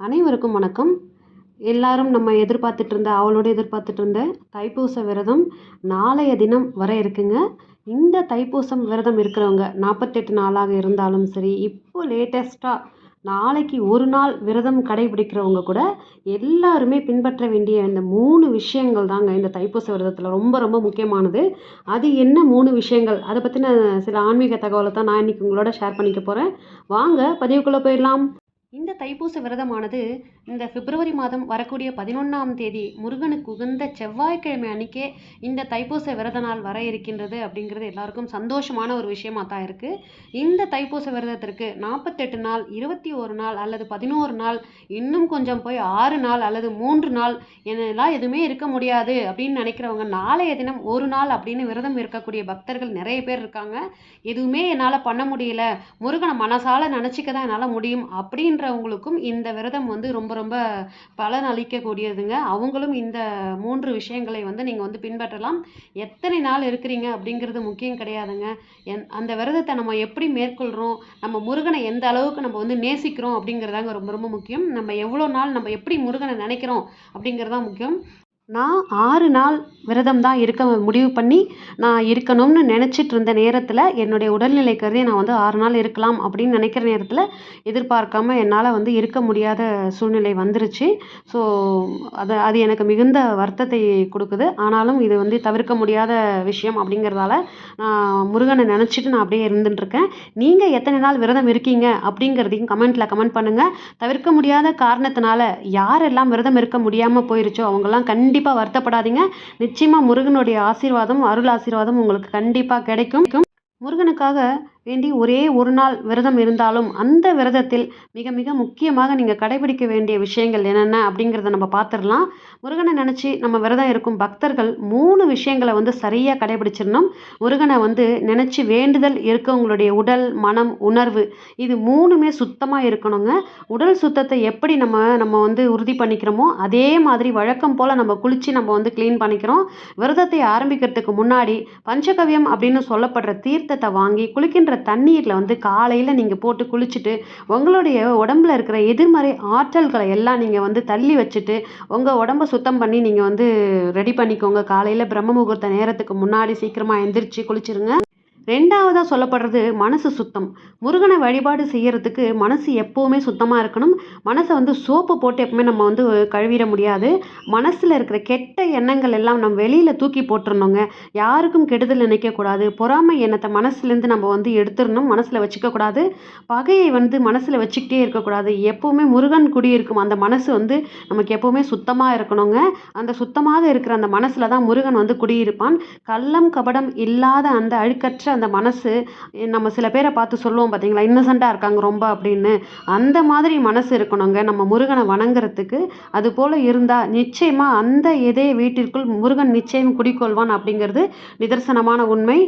அனைவருக்கும் வணக்கம். எல்லாரும் நம்ம எதிர்பார்த்துட்டு இருந்த அவளோட எதிர்பார்த்துட்டு இருந்த தைப்பூச விரதம் நாளைய தினம் வர இருக்குங்க. இந்த தைப்பூசம் விரதம் இருக்கிறவங்க நாற்பத்தெட்டு நாளாக இருந்தாலும் சரி இப்போ லேட்டஸ்ட்டாக நாளைக்கு ஒரு நாள் விரதம் கடைபிடிக்கிறவங்க கூட எல்லாருமே பின்பற்ற வேண்டிய இந்த மூணு விஷயங்கள் தாங்க இந்த தைப்பூச விரதத்தில். ரொம்ப ரொம்ப முக்கியமானது. அது என்ன மூணு விஷயங்கள்? அதை பற்றின சில ஆன்மீக தகவலை தான் நான் இன்றைக்கி உங்களோட ஷேர் பண்ணிக்க போகிறேன் வாங்க பதிவுக்குள்ளே போயிடலாம். இந்த தைப்பூச விரதமானது இந்த பிப்ரவரி மாதம் வரக்கூடிய பதினொன்றாம் தேதி முருகனுக்கு உகந்த செவ்வாய்க்கிழமை அன்னைக்கே இந்த தைப்பூச விரத நாள் வர இருக்கின்றது அப்படிங்கிறது எல்லாருக்கும் சந்தோஷமான ஒரு விஷயமா தான் இருக்குது இந்த தைப்பூச விரதத்திற்கு நாற்பத்தெட்டு நாள் இருபத்தி ஒரு நாள் அல்லது பதினோரு நாள் இன்னும் கொஞ்சம் போய் ஆறு நாள் அல்லது மூன்று நாள் என்னெல்லாம் எதுவுமே இருக்க முடியாது அப்படின்னு நினைக்கிறவங்க நாளைய தினம் ஒரு நாள் அப்படின்னு விரதம் இருக்கக்கூடிய பக்தர்கள் நிறைய பேர் இருக்காங்க. எதுவுமே என்னால் பண்ண முடியல. முருகனை மனசால நினச்சிக்க தான் என்னால் முடியும் அப்படின்ற இருக்கிறவங்களுக்கும் இந்த விரதம் வந்து ரொம்ப ரொம்ப பலன் அளிக்கக்கூடியதுங்க. அவங்களும் இந்த மூன்று விஷயங்களை வந்து நீங்கள் வந்து பின்பற்றலாம். எத்தனை நாள் இருக்கிறீங்க அப்படிங்கிறது முக்கியம் கிடையாதுங்க. என் அந்த விரதத்தை நம்ம எப்படி மேற்கொள்கிறோம் நம்ம முருகனை எந்த அளவுக்கு நம்ம வந்து நேசிக்கிறோம் அப்படிங்கிறதாங்க ரொம்ப ரொம்ப முக்கியம். நம்ம எவ்வளோ நாள் நம்ம எப்படி முருகனை நினைக்கிறோம் அப்படிங்கிறதான் முக்கியம். நான் ஆறு நாள் விரதம் தான் இருக்க முடிவு பண்ணி நான் இருக்கணும்னு நினச்சிட்டு இருந்த நேரத்தில் என்னுடைய உடல்நிலை கருதி நான் வந்து ஆறு நாள் இருக்கலாம் அப்படின்னு நினைக்கிற நேரத்தில் எதிர்பார்க்காம என்னால் வந்து இருக்க முடியாத சூழ்நிலை வந்துருச்சு. ஸோ அது அது எனக்கு மிகுந்த வருத்தத்தை கொடுக்குது. ஆனாலும் இது வந்து தவிர்க்க முடியாத விஷயம் அப்படிங்கிறதால நான் முருகனை நினச்சிட்டு நான் அப்படியே இருந்துட்டுருக்கேன் நீங்கள் எத்தனை நாள் விரதம் இருக்கீங்க அப்படிங்கிறதையும் கமெண்ட்டில் கமெண்ட் பண்ணுங்கள் தவிர்க்க முடியாத காரணத்தினால யாரெல்லாம் விரதம் இருக்க முடியாமல் போயிருச்சோ அவங்கெல்லாம் கண்டி கண்டிப்பாக வருத்தப்படாதீங்க. நிச்சயமாக முருகனுடைய ஆசீர்வாதம் அருள் ஆசீர்வாதம் உங்களுக்கு கண்டிப்பாக கிடைக்கும். முருகனுக்காக வேண்டி ஒரே ஒரு நாள் விரதம் இருந்தாலும் அந்த விரதத்தில் மிக மிக முக்கியமாக நீங்கள் கடைபிடிக்க வேண்டிய விஷயங்கள் என்னென்ன அப்படிங்கிறத நம்ம பார்த்துடலாம். முருகனை நினச்சி நம்ம விரதம் இருக்கும் பக்தர்கள் மூணு விஷயங்களை வந்து சரியாக கடைபிடிச்சிடணும். முருகனை வந்து நினச்சி வேண்டுதல் இருக்கவங்களுடைய உடல் மனம் உணர்வு இது மூணுமே சுத்தமாக இருக்கணுங்க. உடல் சுத்தத்தை எப்படி நம்ம நம்ம வந்து உறுதி பண்ணிக்கிறோமோ அதே மாதிரி வழக்கம் போல் நம்ம குளித்து நம்ம வந்து க்ளீன் பண்ணிக்கிறோம். விரதத்தை ஆரம்பிக்கிறதுக்கு முன்னாடி பஞ்சகவியம் அப்படின்னு சொல்லப்படுற தீர்த்தத்தை வாங்கி குளிக்கின்ற தண்ணீரில் வந்து காலையில் நீங்கள் போட்டு குளிச்சுட்டு உங்களுடைய உடம்புல இருக்கிற எதிர்மறை ஆற்றல்களை எல்லாம் நீங்கள் வந்து தள்ளி வச்சுட்டு உங்கள் உடம்ப சுத்தம் பண்ணி நீங்கள் வந்து ரெடி பண்ணிக்கோங்க. காலையில் பிரம்ம முகூர்த்த நேரத்துக்கு முன்னாடி சீக்கிரமாக எந்திரிச்சு குளிச்சிருங்க. ரெண்டாவதாக சொல்லப்படுறது மனசு சுத்தம். முருகனை வழிபாடு செய்கிறதுக்கு மனசு எப்போவுமே சுத்தமாக இருக்கணும். மனசை வந்து சோப்பு போட்டு எப்பவுமே நம்ம வந்து கழுவிட முடியாது. மனசில் இருக்கிற கெட்ட எண்ணங்கள் எல்லாம் நம்ம வெளியில் தூக்கி போட்டுருணுங்க யாருக்கும் கெடுதல் நினைக்கக்கூடாது பொறாமை எண்ணத்தை மனசுலேருந்து நம்ம வந்து எடுத்துடணும். மனசில் வச்சுக்கக்கூடாது பகையை வந்து மனசில் வச்சுக்கிட்டே இருக்கக்கூடாது எப்போவுமே முருகன் குடியிருக்கும் அந்த மனசு வந்து நமக்கு எப்போவுமே சுத்தமாக இருக்கணுங்க. அந்த சுத்தமாக இருக்கிற அந்த மனசில் தான் முருகன் வந்து குடியிருப்பான். கள்ளம் கபடம் இல்லாத அந்த அழுக்கற்ற அந்த மனசு நம்ம சில பேரை பார்த்து சொல்லுவோம் பார்த்தீங்களா இன்னசென்ட்டாக இருக்காங்க ரொம்ப அப்படின்னு. அந்த மாதிரி மனசு இருக்கணுங்க. நம்ம முருகனை வணங்குறதுக்கு அது போல் இருந்தால் நிச்சயமாக அந்த இதே வீட்டிற்குள் முருகன் நிச்சயம் குடிக்கொள்வான் அப்படிங்கிறது நிதர்சனமான உண்மை.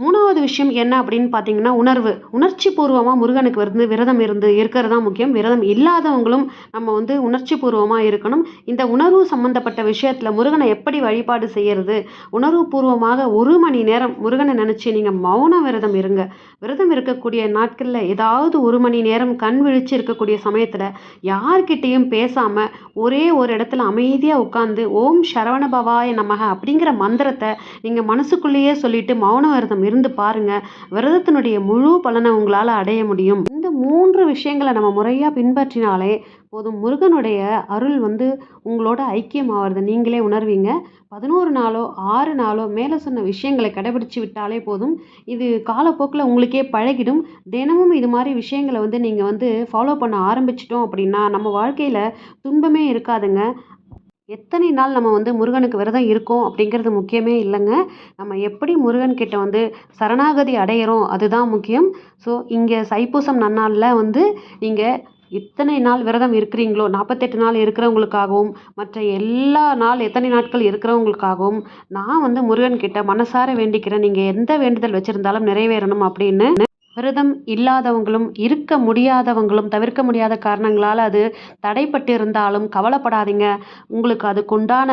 மூணாவது விஷயம் என்ன அப்படின்னு பார்த்தீங்கன்னா உணர்வு. உணர்ச்சி பூர்வமாக முருகனுக்கு வந்து விரதம் இருந்து இருக்கிறது தான் முக்கியம். விரதம் இல்லாதவங்களும் நம்ம வந்து உணர்ச்சி பூர்வமாக இருக்கணும். இந்த உணர்வு சம்மந்தப்பட்ட விஷயத்தில் முருகனை எப்படி வழிபாடு செய்கிறது உணர்வு பூர்வமாக ஒரு மணி நேரம் முருகனை நினச்சி நீங்கள் மௌன விரதம் இருங்க. விரதம் இருக்கக்கூடிய நாட்களில் ஏதாவது ஒரு மணி நேரம் கண் விழிச்சு இருக்கக்கூடிய சமயத்தில் யார்கிட்டேயும் பேசாமல் ஒரே ஒரு இடத்துல அமைதியாக உட்காந்து ஓம் சரவணபவாய நமக அப்படிங்கிற மந்திரத்தை நீங்கள் மனசுக்குள்ளேயே சொல்லிட்டு மௌன விரதம் இருந்து பாருங்க. விரதத்தினுடைய முழு பலனை உங்களால் அடைய முடியும். இந்த மூன்று விஷயங்களை நம்ம முறையாக பின்பற்றினாலே போதும். முருகனுடைய அருள் வந்து உங்களோட ஐக்கியம் நீங்களே உணர்வீங்க. பதினோரு நாளோ ஆறு நாளோ மேலே சொன்ன விஷயங்களை கடைபிடிச்சு விட்டாலே போதும். இது காலப்போக்கில் உங்களுக்கே பழகிடும். தினமும் இது மாதிரி விஷயங்களை வந்து நீங்கள் வந்து ஃபாலோ பண்ண ஆரம்பிச்சிட்டோம் அப்படின்னா நம்ம வாழ்க்கையில் துன்பமே இருக்காதுங்க. எத்தனை நாள் நம்ம வந்து முருகனுக்கு விரதம் இருக்கோம் அப்படிங்கிறது முக்கியமே இல்லைங்க. நம்ம எப்படி முருகன்கிட்ட வந்து சரணாகதி அடையிறோம் அதுதான் முக்கியம். ஸோ இங்கே சைப்பூசம் நன்னாளில் வந்து நீங்கள் எத்தனை நாள் விரதம் இருக்கிறீங்களோ நாற்பத்தெட்டு நாள் இருக்கிறவங்களுக்காகவும் மற்ற எல்லா நாள் எத்தனை நாட்கள் இருக்கிறவங்களுக்காகவும் நான் வந்து முருகன்கிட்ட மனசார வேண்டிக்கிறேன். நீங்கள் எந்த வேண்டுதல் வச்சுருந்தாலும் நிறைவேறணும் அப்படின்னு விரதம் இல்லாதவங்களும் இருக்க முடியாதவங்களும் தவிர்க்க முடியாத காரணங்களால் அது தடைப்பட்டு இருந்தாலும் கவலைப்படாதீங்க. உங்களுக்கு அதுக்குண்டான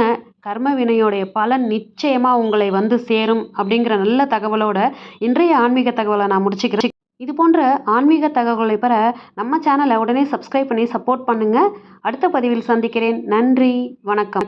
கர்ம வினையோடைய பலன் நிச்சயமாக உங்களை வந்து சேரும் அப்படிங்கிற நல்ல தகவலோட இன்றைய ஆன்மீக தகவலை நான் முடிச்சுக்கிறேன். இது போன்ற ஆன்மீக தகவல்களை பெற நம்ம சேனலை உடனே சப்ஸ்கிரைப் பண்ணி சப்போர்ட் பண்ணுங்கள் அடுத்த பதிவில் சந்திக்கிறேன். நன்றி வணக்கம்.